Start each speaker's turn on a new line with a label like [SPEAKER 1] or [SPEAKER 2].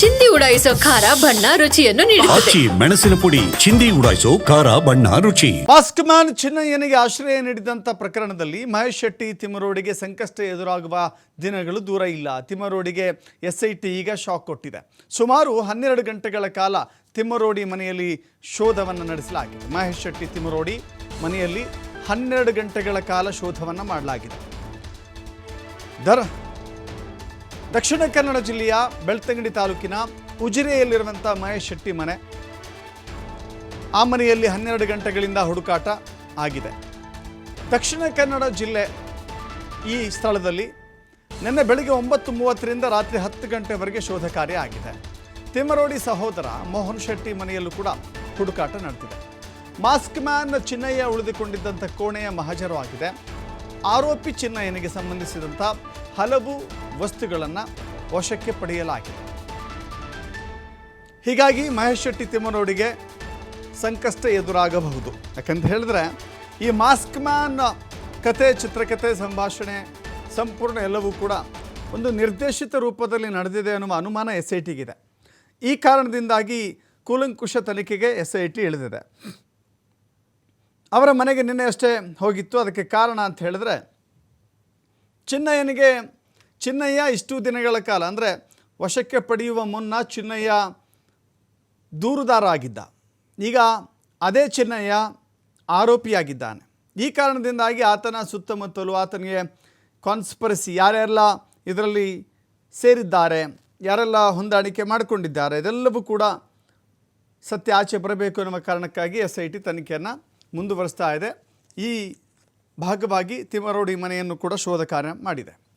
[SPEAKER 1] ಚಿಂದಿ ಉಡಾಯಿಸೋ ಖಾರ ಬಣ್ಣ ರುಚಿಯನ್ನು ನೀಡುತ್ತದೆ.
[SPEAKER 2] ಆಚಿ ಮೆಣಸಿನ ಪುಡಿ ಚಿಂದಿ ಉಡಾಯಿಸೋ ಖಾರ ಬಣ್ಣ ರುಚಿ.
[SPEAKER 3] ಮಾಸ್ಕ್ ಮ್ಯಾನ್ ಚಿನ್ನಯ್ಯನಿಗೆ ಆಶ್ರಯ ನೀಡಿದಂಥ ಪ್ರಕರಣದಲ್ಲಿ ಮಹೇಶ್ ಶೆಟ್ಟಿ ತಿಮರೋಡಿಗೆ ಸಂಕಷ್ಟ ಎದುರಾಗುವ ದಿನಗಳು ದೂರ ಇಲ್ಲ. ತಿಮ್ಮರೋಡಿಗೆ ಎಸ್ ಐ ಟಿ ಈಗ ಶಾಕ್ ಕೊಟ್ಟಿದೆ. ಸುಮಾರು ಹನ್ನೆರಡು ಗಂಟೆಗಳ ಕಾಲ ತಿಮ್ಮರೋಡಿ ಮನೆಯಲ್ಲಿ ಶೋಧವನ್ನು ನಡೆಸಲಾಗಿದೆ. ಮಹೇಶ್ ಶೆಟ್ಟಿ ತಿಮರೋಡಿ ಮನೆಯಲ್ಲಿ ಹನ್ನೆರಡು ಗಂಟೆಗಳ ಕಾಲ ಶೋಧವನ್ನು ಮಾಡಲಾಗಿದೆ. ದರ ದಕ್ಷಿಣ ಕನ್ನಡ ಜಿಲ್ಲೆಯ ಬೆಳ್ತಂಗಡಿ ತಾಲೂಕಿನ ಉಜಿರೆಯಲ್ಲಿರುವಂಥ ಮಹೇಶ್ ಶೆಟ್ಟಿ ಮನೆ. ಆ ಮನೆಯಲ್ಲಿ ಹನ್ನೆರಡು ಗಂಟೆಗಳಿಂದ ಹುಡುಕಾಟ ಆಗಿದೆ. ದಕ್ಷಿಣ ಕನ್ನಡ ಜಿಲ್ಲೆ ಈ ಸ್ಥಳದಲ್ಲಿ ನಿನ್ನೆ ಬೆಳಗ್ಗೆ ಒಂಬತ್ತು ಮೂವತ್ತರಿಂದ ರಾತ್ರಿ ಹತ್ತು ಗಂಟೆವರೆಗೆ ಶೋಧ ಕಾರ್ಯ ಆಗಿದೆ. ತಿಮ್ಮರೋಡಿ ಸಹೋದರ ಮೋಹನ್ ಶೆಟ್ಟಿ ಮನೆಯಲ್ಲೂ ಕೂಡ ಹುಡುಕಾಟ ನಡೆದಿದೆ. ಮಾಸ್ಕ್ ಮ್ಯಾನ್ ಚಿನ್ನಯ್ಯ ಉಳಿದುಕೊಂಡಿದ್ದಂಥ ಕೋಣೆಯ ಮಹಜರು ಆಗಿದೆ. ಆರೋಪಿ ಚಿನ್ನಯ್ಯನಿಗೆ ಸಂಬಂಧಿಸಿದಂಥ ಹಲವು ವಸ್ತುಗಳನ್ನು ವಶಕ್ಕೆ ಪಡೆಯಲಾಗಿದೆ. ಹೀಗಾಗಿ ಮಹೇಶ್ ಶೆಟ್ಟಿ ತಿಮ್ಮನೋಡಿಗೆ ಸಂಕಷ್ಟ ಎದುರಾಗಬಹುದು. ಯಾಕಂತ ಹೇಳಿದ್ರೆ, ಈ ಮಾಸ್ಕ್ ಮ್ಯಾನ್ ಕತೆ ಚಿತ್ರಕಥೆ ಸಂಭಾಷಣೆ ಸಂಪೂರ್ಣ ಎಲ್ಲವೂ ಕೂಡ ಒಂದು ನಿರ್ದೇಶಿತ ರೂಪದಲ್ಲಿ ನಡೆದಿದೆ ಅನ್ನುವ ಅನುಮಾನ ಎಸ್ ಐ ಟಿಗಿದೆ ಈ ಕಾರಣದಿಂದಾಗಿ ಕೂಲಂಕುಷ ತನಿಖೆಗೆ ಎಸ್ ಐ ಟಿ ಇಳಿದಿದೆ. ಅವರ ಮನೆಗೆ ನಿನ್ನೆ ಅಷ್ಟೇ ಹೋಗಿತ್ತು. ಅದಕ್ಕೆ ಕಾರಣ ಅಂತ ಹೇಳಿದ್ರೆ, ಚಿನ್ನಯ್ಯನಿಗೆ, ಚಿನ್ನಯ್ಯ ಇಷ್ಟು ದಿನಗಳ ಕಾಲ, ಅಂದರೆ ವಶಕ್ಕೆ ಪಡೆಯುವ ಮುನ್ನ ಚಿನ್ನಯ್ಯ ದೂರುದಾರ ಆಗಿದ್ದ ಈಗ ಅದೇ ಚಿನ್ನಯ್ಯ ಆರೋಪಿಯಾಗಿದ್ದಾನೆ. ಈ ಕಾರಣದಿಂದಾಗಿ ಆತನ ಸುತ್ತಮುತ್ತಲು ಆತನಿಗೆ ಕಾನ್ಸ್ಪರಸಿ ಯಾರ್ಯಾರೆಲ್ಲ ಇದರಲ್ಲಿ ಸೇರಿದ್ದಾರೆ, ಯಾರೆಲ್ಲ ಹೊಂದಾಣಿಕೆ ಮಾಡಿಕೊಂಡಿದ್ದಾರೆ, ಇದೆಲ್ಲವೂ ಕೂಡ ಸತ್ಯ ಆಚೆ ಬರಬೇಕು ಎನ್ನುವ ಕಾರಣಕ್ಕಾಗಿ ಎಸ್ ಐ ಟಿ ತನಿಖೆಯನ್ನು ಮುಂದುವರಿಸ್ತಾ ಇದೆ. ಈ ಭಾಗವಾಗಿ ತಿಮರೋಡಿ ಮನೆಯನ್ನು ಕೂಡ ಶೋಧ ಕಾರ್ಯ ಮಾಡಿದೆ.